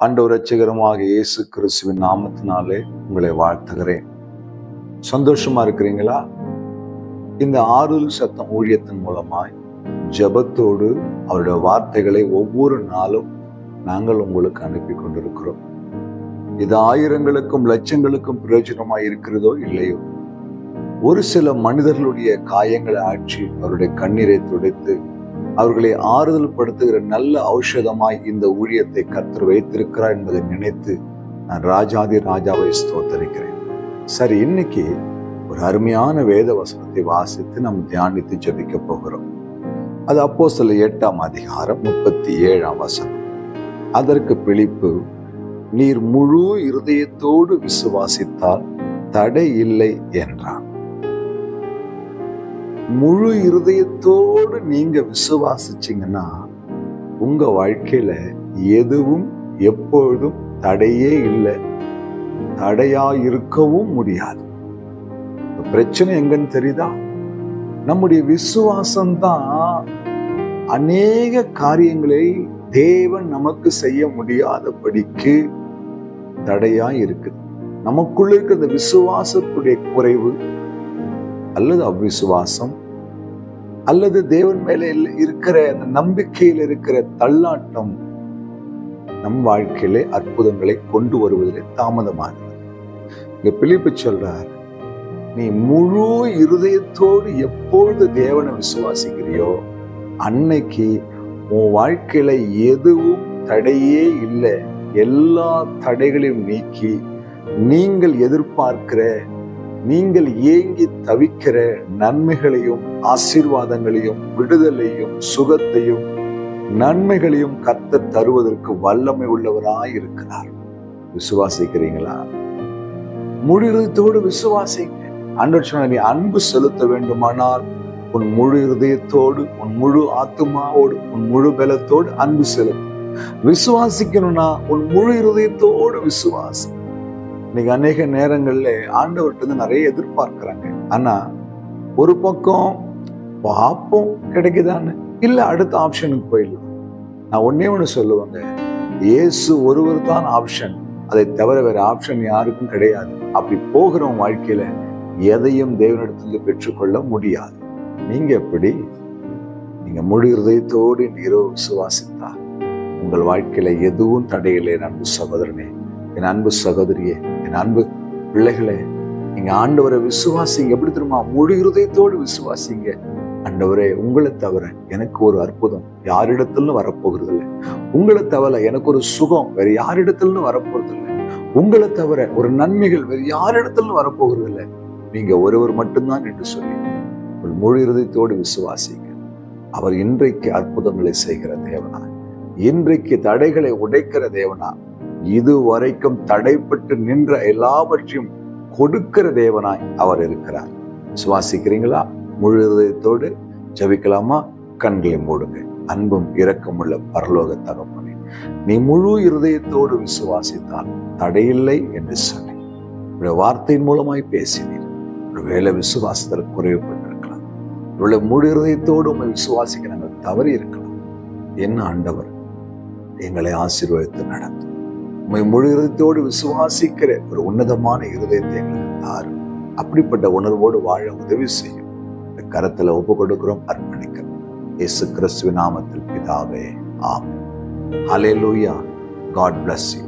அண்டவரட்சகரமாக இயேசு கிறிஸ்துவின் நாமத்தினாலே உங்களை வாழ்த்துகிறேன். சந்தோஷமா இருக்கிறீங்களா? இந்த ஆறுதல் சத்தம் ஊழியத்தின் மூலமாய் ஜெபத்தோடு அவருடைய வார்த்தைகளை ஒவ்வொரு நாளும் நாங்கள் உங்களுக்கு அனுப்பி கொண்டிருக்கிறோம். இது ஆயிரங்களுக்கும் லட்சங்களுக்கும் பிரயோஜனமாய் இருக்கிறதோ இல்லையோ? ஒரு சில மனிதர்களுடைய காயங்களை ஆட்சி அவருடைய கண்ணீரை துடைத்து அவர்களை ஆறுதல் படுத்துகிற நல்ல ஔஷதமாய் இந்த ஊழியத்தை கர்த்தர் வைத்திருக்கிறார் என்பதை நினைத்து நான் ராஜாதி ராஜாவை ஸ்தோத்தரிக்கிறேன். சரி இன்னைக்கு ஒரு அருமையான வேத வசனத்தை வாசித்து நாம் தியானித்து ஜபிக்க போகிறோம். அது அப்போ சில எட்டாம் அதிகாரம் முப்பத்தி ஏழாம் வசனம். அதற்கு பிழிப்பு நீர் முழு இருதயத்தோடு விசுவாசித்தால் தடை இல்லை என்றான். முழு இருதயத்தோடு நீங்க விசுவாசிச்சீங்கன்னா உங்க வாழ்க்கையில எதுவும் எப்பொழுதும் தடையே இல்லை. தடையா இருக்கவும் முடியாது பிரச்சனை எங்கன்னு தெரியுதா? நம்முடைய விசுவாசம்தான் அநேக காரியங்களை தேவன் நமக்கு செய்ய முடியாதபடிக்கு தடையா இருக்குது நமக்குள்ள இருக்கிற இந்த விசுவாசத்துடைய குறைவு அல்லது அவ்விசுவாசம் அல்லது தேவன் மேலே இருக்கிற அந்த நம்பிக்கையில் இருக்கிற தள்ளாட்டம் நம் வாழ்க்கையிலே அற்புதங்களை கொண்டு வருவதிலே தாமதமாகிறது. இங்க பிலிப்பு சொல்றார் நீ முழு இருதயத்தோடு எப்பொழுது தேவனை விசுவாசிக்கிறியோ அன்னைக்கு உன் வாழ்க்கையில எதுவும் தடையே இல்லை. எல்லா தடைகளையும் நீக்கி நீங்கள் எதிர்பார்க்கிற நீங்கள் ஏங்கி தவிக்கிற நன்மைகளையும் ஆசீர்வாதங்களையும் விடுதலையும் சுகத்தையும் நன்மைகளையும் கத்த தருவதற்கு வல்லமை உள்ளவராய் இருக்கிறார் விசுவாசிக்கிறீங்களா? முழு இருதயத்தோடு விசுவாசிங்க. ஆண்டவர் நீ அன்பு செலுத்த வேண்டுமானால் உன் முழு இருதயத்தோடு உன் முழு ஆத்துமாவோடு உன் முழு பலத்தோடு அன்பு செலுத்து. விசுவாசிக்கணும்னா உன் முழு இருதயத்தோடு விசுவாசி இன்னைக்கு அநேக நேரங்கள்ல ஆண்டவர்கிட்ட நிறைய எதிர்பார்க்கிறாங்க. ஆனா ஒரு பக்கம் பார்ப்போம் கிடைக்குதான்னு? இல்ல அடுத்த ஆப்ஷனுக்கு போயிடலாம். நான் ஒன்னே ஒன்று சொல்லுவாங்க. இயேசு ஒருவர் தான் ஆப்ஷன் அதை தவிர வேற ஆப்ஷன் யாருக்கும் கிடையாது. அப்படி போகிறவங்க வாழ்க்கையில எதையும் தேவனிடத்திலிருந்து பெற்றுக்கொள்ள முடியாது. நீங்க எப்படி? நீங்க முழு இருதயத்தோடு இந்த இரவு விசுவாசித்தா உங்கள் வாழ்க்கையில எதுவும் தடையில்லை அன்பு சகோதரனே. என் அன்பு சகோதரியே என் அன்பு பிள்ளைகளே நீங்க ஆண்டவரை விசுவாசிங்க. எப்படி தெரியுமா? முழு இருதயத்தோடு விசுவாசிங்க. ஆண்டவரே உங்களை தவிர எனக்கு ஒரு அற்புதம் யாரிடத்திலும் வரப்போகிறது இல்லை உங்களை தவிர எனக்கு ஒரு சுகம் வேற யாரிடத்திலும் வரப்போகிறது இல்லை உங்களை தவிர ஒரு நன்மைகள் வேற யாரிடத்திலும் வரப்போகிறது இல்லை நீங்க ஒருவர் மட்டும்தான் என்று சொல்லி உங்கள் முழு இருதயத்தோடு விசுவாசிங்க. அவர் இன்றைக்கு அற்புதங்களை செய்கிற தேவனா இன்றைக்கு தடைகளை உடைக்கிற தேவனா இதுவரைக்கும் தடைப்பட்டு நின்ற எல்லாவற்றையும் கொடுக்கிற தேவனாய் அவர் இருக்கிறார். சுவாசிக்கிறீங்களா முழு இதயத்தோடு ஜெபிக்கலாமா? கண்களை மூடுங்க. அன்பும் இரக்கமுள்ள பரலோக தகப்பனே நீ முழு இருதயத்தோடு விசுவாசித்தால் தடையில்லை என்று சொன்னேன். உடைய வார்த்தையின் மூலமாய் பேசினீர் ஒருவேளை விசுவாசத்தில் குறைவுபட்டிருக்கலாம். இவ்வளவு முழு இருதயத்தோடு உண்மை விசுவாசிக்க நாங்கள் தவறி இருக்கலாம் என்ன ஆண்டவர் எங்களை ஆசீர்வதித்து நடத்தும் உண்மை முழு இருதயத்தோடு விசுவாசிக்கிற ஒரு உன்னதமான இருதயத்தை எங்களுக்கு தாரும். அப்படிப்பட்ட உணர்வோடு வாழ உதவி செய்யும். இந்த கரத்தில் ஒப்பு கொடுக்கிறோம் அர்ப்பணிக்கிறோம். இயேசு கிறிஸ்துவ நாமத்தில் பிதாவே ஆமே ஹலே லூயா காட் பிளஸ் யூ